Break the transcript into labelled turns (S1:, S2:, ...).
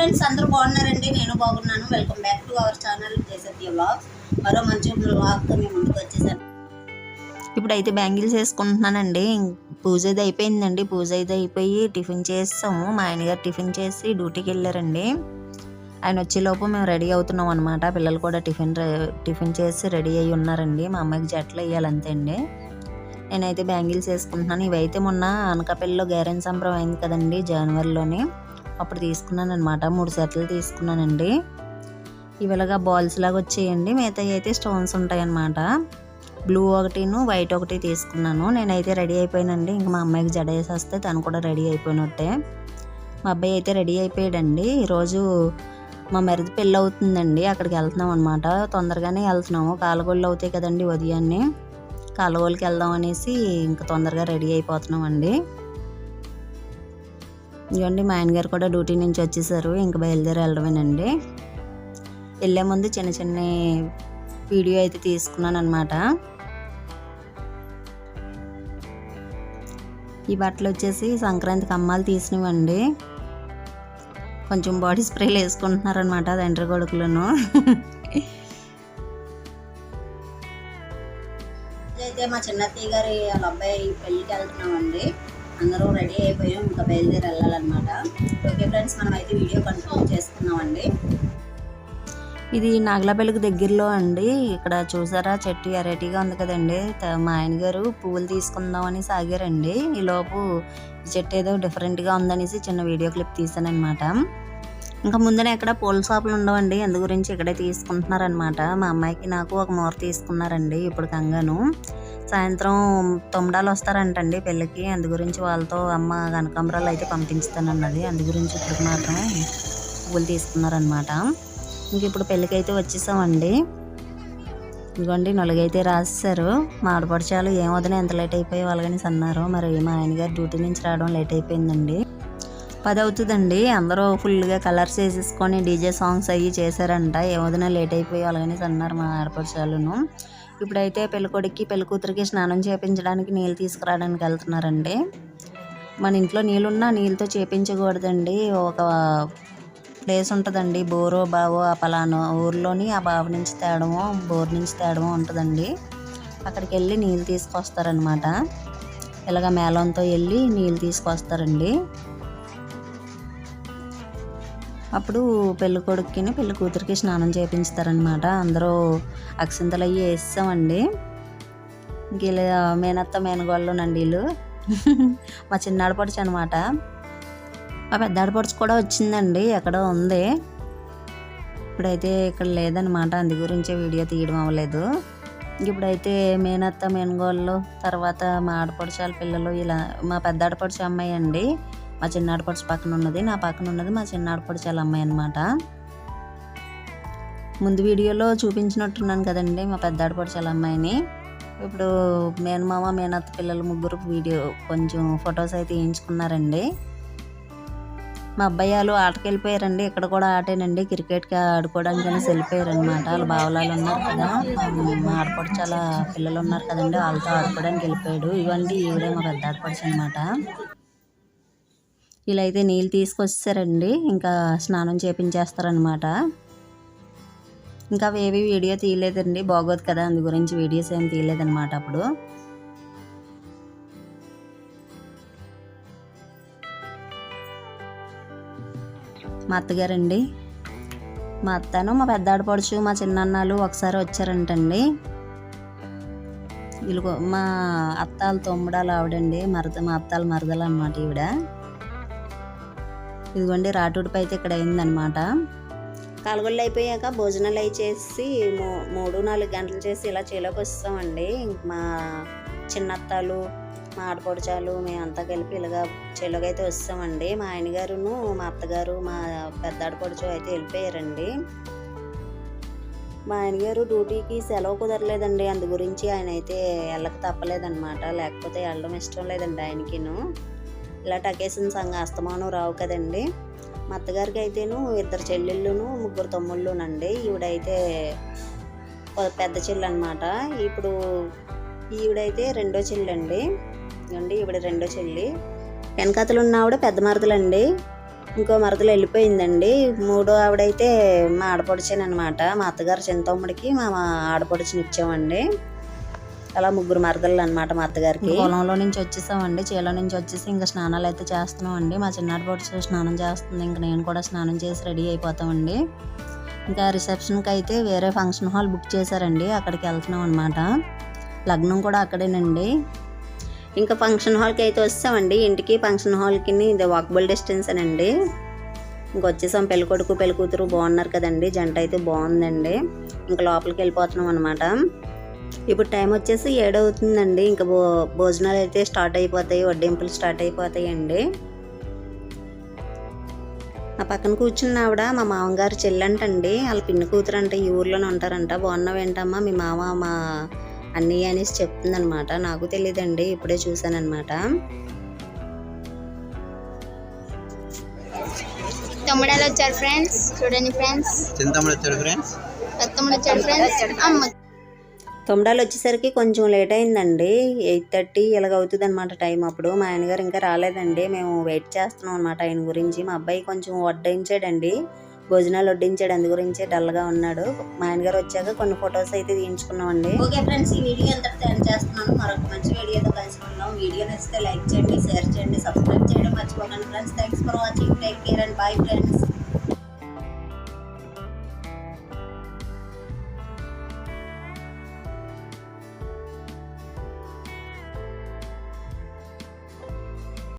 S1: Friends అందరూ బాగున్నారండి. నేను బాగున్నాను. Welcome back to our channel Jayasatya మరో మంచి బ్లాగ్తో మేము ముందుకు వచ్చేసాను.
S2: ఇప్పుడైతే బ్యాంగిల్స్ వేసుకుంటున్నానండి. పూజ ఇది అయిపోయిందండి. పూజ ఇది అయిపోయి టిఫిన్ చేస్తాము. మా ఆయన గారు టిఫిన్ చేసి డ్యూటీకి వెళ్ళారండి. ఆయన వచ్చేలోపు మేము రెడీ అవుతున్నాం అనమాట పిల్లలు కూడా టిఫిన్ టిఫిన్ చేసి రెడీ అయ్యి ఉన్నారండి. మా అమ్మాయికి జట్లు వేయాలంతే అండి. నేనైతే బ్యాంగిల్స్ వేసుకుంటున్నాను. ఇవైతే మొన్న అనకాపల్లిలో గ్యారెన్ సంబరం అయింది కదండి జనవరిలోని. అప్పుడు తీసుకున్నాను అనమాట మూడు సెట్లు తీసుకున్నానండి. ఇవిలాగా బాల్స్ లాగా వచ్చేయండి. మిగతా అయితే స్టోన్స్ ఉంటాయన్నమాట. బ్లూ ఒకటిను వైట్ ఒకటి తీసుకున్నాను. నేనైతే రెడీ అయిపోయానండి. ఇంకా మా అమ్మాయికి జడ వేసేస్తే తను కూడా రెడీ అయిపోయినట్టే. మా అబ్బాయి అయితే రెడీ అయిపోయాడండి. ఈరోజు మా మరిది పెళ్ళి అవుతుందండి. అక్కడికి వెళ్తున్నాం అనమాట తొందరగానే వెళ్తున్నాము. కాలగోళ్ళు అవుతాయి కదండి ఉదయాన్నే. కాలగోళ్ళకి వెళ్దాం అనేసి ఇంకా తొందరగా రెడీ అయిపోతున్నాం అండి ఇవ్వండి మా ఆయన గారు కూడా డ్యూటీ నుంచి వచ్చేసారు. ఇంకా బయలుదేరి వెళ్ళడమేనండి. వెళ్ళే ముందు చిన్న చిన్న వీడియో అయితే తీసుకున్నాను అనమాట ఈ బట్టలు వచ్చేసి సంక్రాంతికి అమ్మాలు తీసినవండి. కొంచెం బాడీ స్ప్రేలు వేసుకుంటున్నారనమాట తండ్రి కొడుకులను.
S1: అయితే మా చిన్నత్తయ్య గారి వాళ్ళ అబ్బాయి పెళ్ళికి వెళ్తున్నామండి. అందరూ రెడీ అయిపోయాం ఇంకా బయలుదేరి వెళ్ళాలన్నమాట. ఓకే ఫ్రెండ్స్ మనం అయితే వీడియో కంటిన్యూ చేసుకున్నామండి
S2: ఇది నాగలపల్లికి దగ్గరలో అండి. ఇక్కడ చూసారా చెట్టు ఎరైటీగా ఉంది కదండి. త- మా ఆయన గారు పువ్వులు తీసుకుందామని సాగారండి. ఈ లోపు చెట్టు ఏదో డిఫరెంట్గా ఉందనేసి చిన్న వీడియో క్లిప్ తీసానమాట ఇంకా ముందర ఎక్కడ పూల షాపులు ఉండవండి. అందు గురించి ఇక్కడే తీసుకుంటున్నారనమాట మా అమ్మాయికి నాకు ఒక మూర తీసుకున్నారండి ఇప్పుడు కంగాను. సాయంత్రం తొమ్మిడాలు వస్తారంటండి పెళ్ళికి. అందు గురించి వాళ్ళతో అమ్మ కనకాంబరాలు అయితే పంపించుతానన్నది. అందు గురించి ఇప్పుడు మాత్రం పువ్వులు తీసుకున్నారనమాట ఇంక ఇప్పుడు పెళ్ళికి అయితే వచ్చేసామండి. ఇదిగోండి నలుగైతే రాసేసారు మా ఆడపడిచాలు ఏం వదిన ఎంత లేట్ అయిపోయి వాళ్ళని అన్నారు మరి మా ఆయనగారు డ్యూటీ నుంచి రావడం లేట్ అయిపోయిందండి. పది అవుతుందండి అందరూ ఫుల్గా కలర్స్ వేసేసుకొని డీజే సాంగ్స్ అవి చేశారంట. ఏ వదిన లేట్ అయిపోయి వాళ్ళని అన్నారు మా ఆడపడిచాలును ఇప్పుడైతే పెళ్ళికొడుక్కి పెళ్ళికూతురికి స్నానం చేపించడానికి నీళ్ళు తీసుకురావడానికి వెళ్తున్నారండి. మన ఇంట్లో నీళ్ళున్నా నీళ్ళతో చేపించకూడదండి. ఒక ప్లేస్ ఉంటుందండి. బోరో బావో ఆ పలానో ఊర్లోని ఆ బావి నుంచి తేడమో బోర్ నుంచి తేడమో ఉంటుందండి. అక్కడికి వెళ్ళి నీళ్ళు తీసుకొస్తారనమాట ఇలాగ మేళంతో వెళ్ళి నీళ్ళు తీసుకొస్తారండి. అప్పుడు పెళ్ళి కొడుకుని పెళ్ళి కూతురికి స్నానం చేయించుతారనమాట అందరూ అక్షింతలు అవి వేస్తామండి. ఇంక మేనత్త మేనగోళ్ళునండి వీళ్ళు. మా చిన్నాడపడుచు అనమాట మా పెద్ద కూడా వచ్చిందండి ఎక్కడో ఉంది. ఇప్పుడైతే ఇక్కడ లేదనమాట అందు గురించే వీడియో తీయడం అవ్వలేదు. ఇప్పుడైతే మేనత్త మేనగోళ్ళు తర్వాత మా ఆడపడుచాల పిల్లలు ఇలా మా పెద్ద ఆడపడుచు అమ్మాయి అండి. మా చిన్న ఆడపడుచు పక్కన ఉన్నది నా పక్కన ఉన్నది మా చిన్న వాళ్ళ అమ్మాయి అనమాట ముందు వీడియోలో చూపించినట్టున్నాను కదండి మా పెద్ద వాళ్ళ అమ్మాయిని. ఇప్పుడు మేనమామ మేనత్త పిల్లలు ముగ్గురు వీడియో కొంచెం ఫొటోస్ అయితే వేయించుకున్నారండి. మా అబ్బాయి వాళ్ళు ఆటకి వెళ్ళిపోయారండి ఇక్కడ కూడా ఆటేనండి క్రికెట్కి ఆడుకోవడానికి అనేసి వెళ్ళిపోయారనమాట వాళ్ళ బావలాలు ఉన్నారు కదా మా- మా ఆడపడుచు చాలా పిల్లలు ఉన్నారు కదండి వాళ్ళతో ఆడుకోవడానికి వెళ్ళిపోయాడు. ఇవ్వండి ఈవిడే మా పెద్ద ఆడపడుచు అనమాట ఇలా అయితే నీళ్ళు తీసుకొచ్చారండి ఇంకా స్నానం చేపించేస్తారనమాట ఇంకా అవేవి వీడియో తీయలేదండి. బాగోదు కదా అందు గురించి వీడియోస్ ఏం తీయలేదనమాట అప్పుడు. మా అత్తగారండి. మా అత్తను మా పెద్ద ఆడపడుచు మా చిన్నన్నాలు ఒకసారి వచ్చారంటండి. వీళ్ళు మా అత్తాల తొమ్మిడాలు ఆవిడండి. మరద మా అత్తాల మరదలు అనమాట ఈవిడ. ఇదిగోండి రాటుడిపై అయితే ఇక్కడ అయిందనమాట
S1: కాలుగొళ్ళు అయిపోయాక భోజనాలు అవి చేసి మూడు నాలుగు గంటలు చేసి ఇలా చేలోకి వస్తామండి. మా చిన్నత్తాలు మా ఆడపడుచాలు మేమంతా కలిపి ఇలాగా చేలోకి అయితే వస్తామండి. మా ఆయనగారును మా అత్తగారు మా పెద్ద ఆడపడుచు అయితే వెళ్ళిపోయారండి. మా ఆయనగారు డ్యూటీకి సెలవు కుదరలేదండి. అందు గురించి ఆయన అయితే వెళ్ళక తప్పలేదన్నమాట. లేకపోతే వెళ్ళడం ఇష్టం లేదండి ఆయనకిను. ఇలాంటి అకేషన్స్ సంఘ అస్తమానం రావు కదండి. మా అత్తగారికి అయితేను ఇద్దరు చెల్లెళ్ళును ముగ్గురు తమ్ముళ్ళునండి. ఈవిడైతే పెద్ద చెల్లి అనమాట ఇప్పుడు ఈవిడైతే రెండో చెల్లి అండి అండి ఈవిడ రెండో చెల్లి. వెనకాతలు ఉన్న ఆవిడ పెద్ద మరదలండి.
S2: ఇంకో మరదలు వెళ్ళిపోయిందండి. మూడో ఆవిడైతే మా ఆడపడిచానమాట మా అత్తగారు చిన్న తమ్ముడికి మా ఆడపడుచుని ఇచ్చామండి అలా ముగ్గురు మరదలు అనమాట మా అత్తగారికి.
S3: పొలంలో నుంచి వచ్చేసామండి. చేలో నుంచి వచ్చేసి ఇంకా స్నానాలు అయితే చేస్తున్నామండి. మా చిన్నాడు పొడుచు స్నానం చేస్తుంది. ఇంకా నేను కూడా స్నానం చేసి రెడీ అయిపోతామండి. ఇంకా రిసెప్షన్కి అయితే వేరే ఫంక్షన్ హాల్ బుక్ చేశారండి. అక్కడికి వెళ్తున్నాం అనమాట లగ్నం కూడా అక్కడేనండి.
S2: ఇంకా ఫంక్షన్ హాల్కి అయితే వస్తామండి ఇంటికి ఫంక్షన్ హాల్కి ఇది వాకబుల్ డిస్టెన్స్ అండి ఇంక వచ్చేసాం. పెళ్ళి కొడుకు పెళ్ళి కూతురు బాగున్నారు కదండి. జంట అయితే బాగుందండి. ఇంకా లోపలికి వెళ్ళిపోతున్నాం అనమాట ఇప్పుడు టైం వచ్చేసి ఏడవుతుందండి. ఇంకా భో భోజనాలు అయితే స్టార్ట్ అయిపోతాయి. వడ్డింపులు స్టార్ట్ అయిపోతాయండి. ఆ పక్కన కూర్చున్న ఆవిడ మా మామగారు చెల్లంటండి. వాళ్ళ పిన్ని కూతురు అంటే ఈ ఊర్లోనే ఉంటారంట. బాగున్నావేంటమ్మా మీ మామ మా అన్నయ్య అనేసి చెప్తుందనమాట నాకు తెలియదండి ఇప్పుడే చూసానమాట
S1: తమ్ముడాలు వచ్చారు ఫ్రెండ్స్? చూడండి ఫ్రెండ్స్.
S4: వచ్చాడు ఫ్రెండ్స్?
S1: తమ్ముడు వచ్చాడు ఫ్రెండ్స్. అమ్మ
S2: తొమ్మిడాలు వచ్చేసరికి కొంచెం లేట్ అయిందండి. ఎయిట్ థర్టీ ఇలాగ అవుతుంది అనమాట టైం అప్పుడు. మా ఆయనగారు ఇంకా రాలేదండి. మేము వెయిట్ చేస్తున్నాం అనమాట ఆయన గురించి. మా అబ్బాయి కొంచెం వడ్డించాడండి. భోజనాలు వడ్డించాడు. అందు గురించే డల్గా ఉన్నాడు. మా ఆయనగారు వచ్చాక కొన్ని ఫొటోస్ అయితే తీయించుకున్నామండి. ఓకే ఫ్రెండ్స్ ఈ వీడియో ఎంత ఎండ్ చేస్తున్నాను? మరొక మంచి వీడియోతో కలిసి ఉన్నాం వీడియో నచ్చితే లైక్ చేయండి షేర్ చేయండి సబ్స్క్రైబ్ చేయడం మర్చిపోకండి friends thanks for watching take care and bye friends